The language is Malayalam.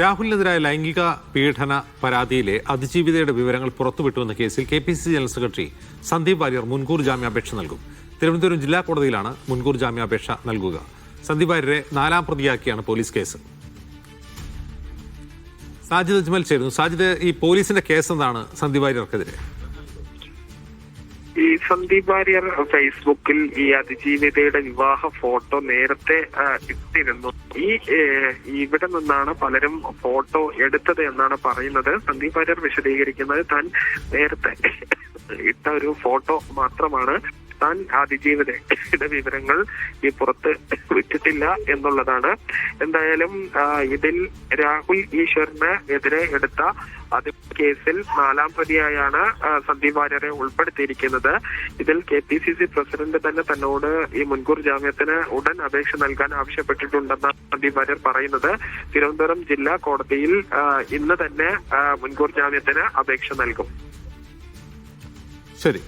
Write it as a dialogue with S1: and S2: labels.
S1: രാഹുലിനെതിരായ ലൈംഗിക പീഡന പരാതിയിലെ അതിജീവിതയുടെ വിവരങ്ങൾ പുറത്തുവിട്ടുവെന്ന കേസിൽ K P C general secretary Sandeep Warrier മുൻകൂർ ജാമ്യാപേക്ഷ നൽകും. തിരുവനന്തപുരം ജില്ലാ കോടതിയിലാണ് മുൻകൂർ ജാമ്യാപേക്ഷ നൽകുക. സന്ദീപ് വാര്യരെ നാലാം പ്രതിയാക്കിയാണ് പോലീസ് കേസ്. സാജിദ് അജ്മൽ ചേരുന്നു. സാജിദ് ഈ പോലീസിന്റെ കേസ് എന്താണ് സന്ദീപ് വാര്യർക്കെതിരെ?
S2: ഈ സന്ദീപ് വാര്യർ ഫേസ്ബുക്കിൽ ഈ അതിജീവിതയുടെ വിവാഹ ഫോട്ടോ നേരത്തെ ഇട്ടിരുന്നു. ഈ ഇവിടെ നിന്നാണ് പലരും ഫോട്ടോ എടുത്തത് എന്നാണ് പറയുന്നത്. സന്ദീപ് വാര്യർ വിശദീകരിക്കുന്നത് താൻ നേരത്തെ ഇട്ട ഒരു ഫോട്ടോ മാത്രമാണ്. താൻ അതിജീവിതയുടെ വിവരങ്ങൾ ഈ പുറത്ത് വിട്ടിട്ടില്ല എന്നുള്ളതാണ്. എന്തായാലും ഇതിൽ രാഹുൽ ഈശ്വറിന് എതിരെ എടുത്ത അത് കേസിൽ നാലാം പ്രതിയായാണ് സന്ദീപ് വാര്യരെ ഉൾപ്പെടുത്തിയിരിക്കുന്നത്. ഇതിൽ K P C C president തന്നെ തന്നോട് ഈ മുൻകൂർ ജാമ്യത്തിന് ഉടൻ അപേക്ഷ നൽകാൻ ആവശ്യപ്പെട്ടിട്ടുണ്ടെന്നാണ് സന്ദീപ് വാര്യർ പറയുന്നത്. തിരുവനന്തപുരം ജില്ലാ കോടതിയിൽ ഇന്ന് തന്നെ മുൻകൂർ ജാമ്യത്തിന് അപേക്ഷ നൽകും.
S1: ശരി.